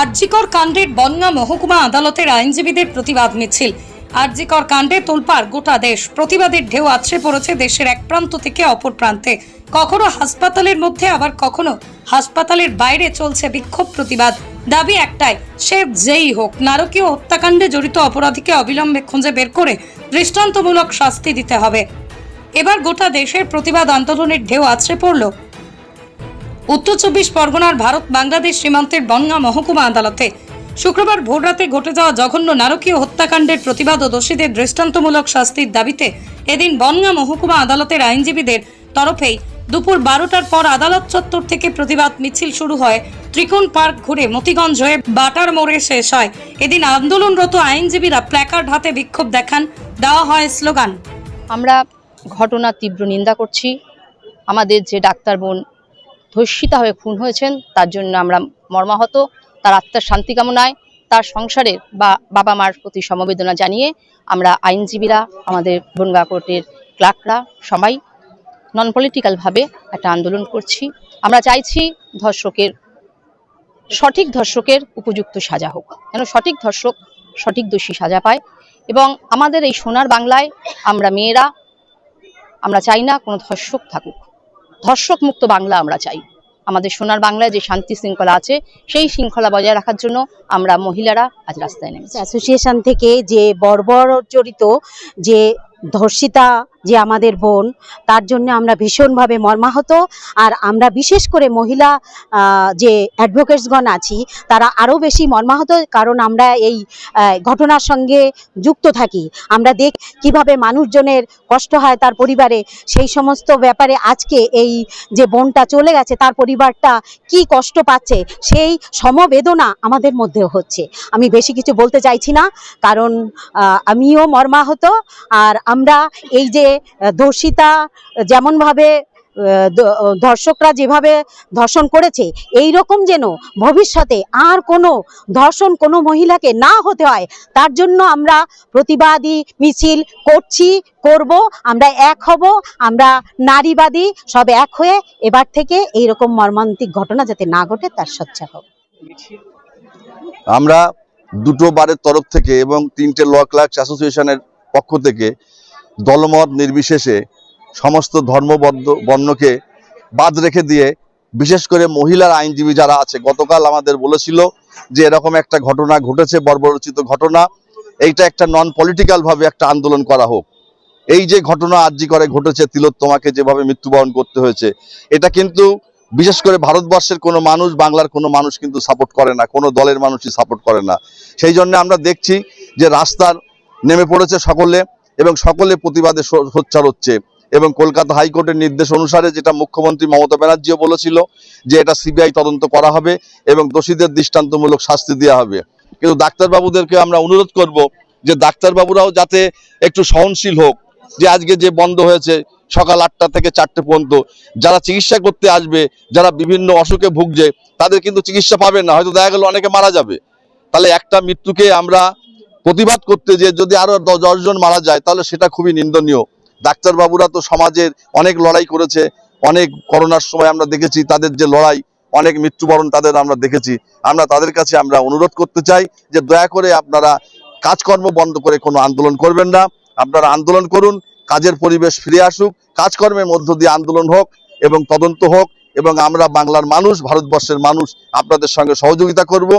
আরজিকর কাণ্ডের বন্যা মহকুমা আদালতের আইনজীবীদের প্রতিবাদ মিছিল। আরজিকর কাণ্ডে তোলপাড় গোটা দেশ। প্রতিবাদের ঢেউ আছড়ে পড়েছে দেশের এক প্রান্ত থেকে অপর প্রান্তে। কখনো হাসপাতালের মধ্যে, আবার কখনো হাসপাতালের বাইরে চলছে বিক্ষোভ প্রতিবাদ। দাবি একটাই, সে যেই হোক, নারকীয় হত্যাকাণ্ডে জড়িত অপরাধীকে অবিলম্বে খুঁজে বের করে দৃষ্টান্তমূলক শাস্তি দিতে হবে। এবার গোটা দেশের প্রতিবাদ আন্দোলনের ঢেউ আছড়ে পড়ল উত্তর চব্বিশ পরগনার ভারত বাংলাদেশ সীমান্তের বনগা মহকুমা আদালতে শুক্রবার ভোররাতে ঘটে যাওয়া জঘন্য নারকীয় হত্যাকাণ্ডের প্রতিবাদ ও দোষীদের দৃষ্টান্তমূলক শাস্তির দাবিতে এদিন বনগা মহকুমা আদালতের আইনজীবীদের তরফেই দুপুর বারোটার পর আদালত চত্বর থেকে প্রতিবাদ মিছিল শুরু হয়। ত্রিকোণ পার্ক ঘুরে মতিগঞ্জ হয়ে বাটার মোড়ে শেষ হয়। এদিন আন্দোলনরত আইনজীবীরা প্ল্যাকার্ড হাতে বিক্ষোভ দেখান। দেওয়া হয় স্লোগান। আমরা ঘটনার তীব্র নিন্দা করছি। আমাদের যে ডাক্তার বোন ধর্ষিতা হয়ে খুন হয়েছেন, তার জন্য আমরা মর্মাহত, তার আত্মার শান্তি কামনায়, তার সংসারের বা বাবা মার প্রতি সমবেদনা জানিয়ে আমরা আইনজীবীরা, আমাদের বনগা কোর্টের ক্লার্করা সবাই নন পলিটিক্যালভাবে একটা আন্দোলন করছি। আমরা চাইছি ধর্ষকের, সঠিক ধর্ষকের উপযুক্ত সাজা হোক। যেন সঠিক ধর্ষক সঠিক দোষী সাজা পায় এবং আমাদের এই সোনার বাংলায় আমরা মেয়েরা, আমরা চাই না কোনো ধর্ষক থাকুক। ধর্ষক মুক্ত বাংলা আমরা চাই। আমাদের সোনার বাংলায় যে শান্তি শৃঙ্খলা আছে, সেই শৃঙ্খলা বজায় রাখার জন্য আমরা মহিলারা আজ রাস্তায় নেমেছি। অ্যাসোসিয়েশন থেকে যে বর্বর জড়িত যে ধর্ষিতা যে আমাদের বোন, তার জন্য আমরা ভীষণভাবে মর্মাহত। আর আমরা বিশেষ করে মহিলা যে অ্যাডভোকেটসগণ আছি, তারা আরও বেশি মর্মাহত, কারণ আমরা এই ঘটনার সঙ্গে যুক্ত থাকি। আমরা দেখ কীভাবে মানুষজনের কষ্ট হয় তার পরিবারে, সেই সমস্ত ব্যাপারে আজকে এই যে বোনটা চলে গেছে, তার পরিবারটা কি কষ্ট পাচ্ছে, সেই সমবেদনা আমাদের মধ্যেও হচ্ছে। আমি বেশি কিছু বলতে চাইছি না, কারণ আমিও মর্মাহত, আর আমরা এই যে ধর্ষিতা যেমনভাবে ধর্ষকরা যেভাবে ধর্ষণ করেছে এই রকম যেন ভবিষ্যতে আর কোনো ধর্ষণ কোনো মহিলাকে না হতে হয়, তার জন্য আমরা প্রতিবাদী মিছিল করছি, করব, আমরা এক হব, আমরা নারীবাদী, সব এক হয়ে এবার থেকে এই রকম মর্মান্তিক ঘটনা যাতে না ঘটে তার সচ্চা হোক। আমরা দুটো বারের তরফ থেকে এবং তিনটে ল ক্লার্কস অ্যাসোসিয়েশনের পক্ষ থেকে দলমত নির্বিশেষে সমস্ত ধর্মবদ্ধ বর্ণকে বাদ রেখে দিয়ে, বিশেষ করে মহিলার আইনজীবী যারা আছে, গতকাল আমাদের বলেছিল যে এরকম একটা ঘটনা ঘটেছে, বর্বরচিত ঘটনা। এইটা একটা নন পলিটিক্যাল ভাবে একটা আন্দোলন করা হোক। এই যে ঘটনা আর্জি করে ঘটেছে, তিলোত্তমাকে যেভাবে মৃত্যুবরণ করতে হয়েছে, এটা কিন্তু বিশেষ করে ভারতবর্ষের কোনো মানুষ, বাংলার কোনো মানুষ কিন্তু সাপোর্ট করে না, কোনো দলের মানুষই সাপোর্ট করে না। সেই জন্য আমরা দেখছি যে রাস্তার নেমে পড়েছে সকলে। এবং সকলে প্রতিবাদে সোচ্চার হচ্ছে। এবং কলকাতা হাইকোর্টের নির্দেশ অনুসারে যেটা মুখ্যমন্ত্রী মমতা ব্যানার্জিও বলেছিল যে এটা সিবিআই তদন্ত করা হবে এবং দোষীদের দৃষ্টান্তমূলক শাস্তি দেওয়া হবে। কিন্তু ডাক্তারবাবুদেরকে আমরা অনুরোধ করব যে ডাক্তারবাবুরাও যাতে একটু সহনশীল হোক, যে আজকে যে বন্ধ হয়েছে সকাল আটটা থেকে চারটে পর্যন্ত, যারা চিকিৎসা করতে আসবে, যারা বিভিন্ন অসুখে ভুগছে, তাদের কিন্তু চিকিৎসা পাবে না। হয়তো দেখা গেল অনেকে মারা যাবে। তাহলে একটা মৃত্যুকে আমরা প্রতিবাদ করতে যে যদি আরও দ- দশজন মারা যায়, তাহলে সেটা খুবই নিন্দনীয়। ডাক্তারবাবুরা তো সমাজের অনেক লড়াই করেছে, অনেক করোনার সময় আমরা দেখেছি, তাদের যে লড়াই, অনেক মৃত্যুবরণ তাদের আমরা দেখেছি। আমরা তাদের কাছে আমরা অনুরোধ করতে চাই যে দয়া করে আপনারা কাজকর্ম বন্ধ করে কোনো আন্দোলন করবেন না। আপনারা আন্দোলন করুন, কাজের পরিবেশ ফিরে আসুক, কাজকর্মের মধ্য দিয়ে আন্দোলন হোক এবং তদন্ত হোক এবং আমরা বাংলার মানুষ, ভারতবর্ষের মানুষ আপনাদের সঙ্গে সহযোগিতা করব।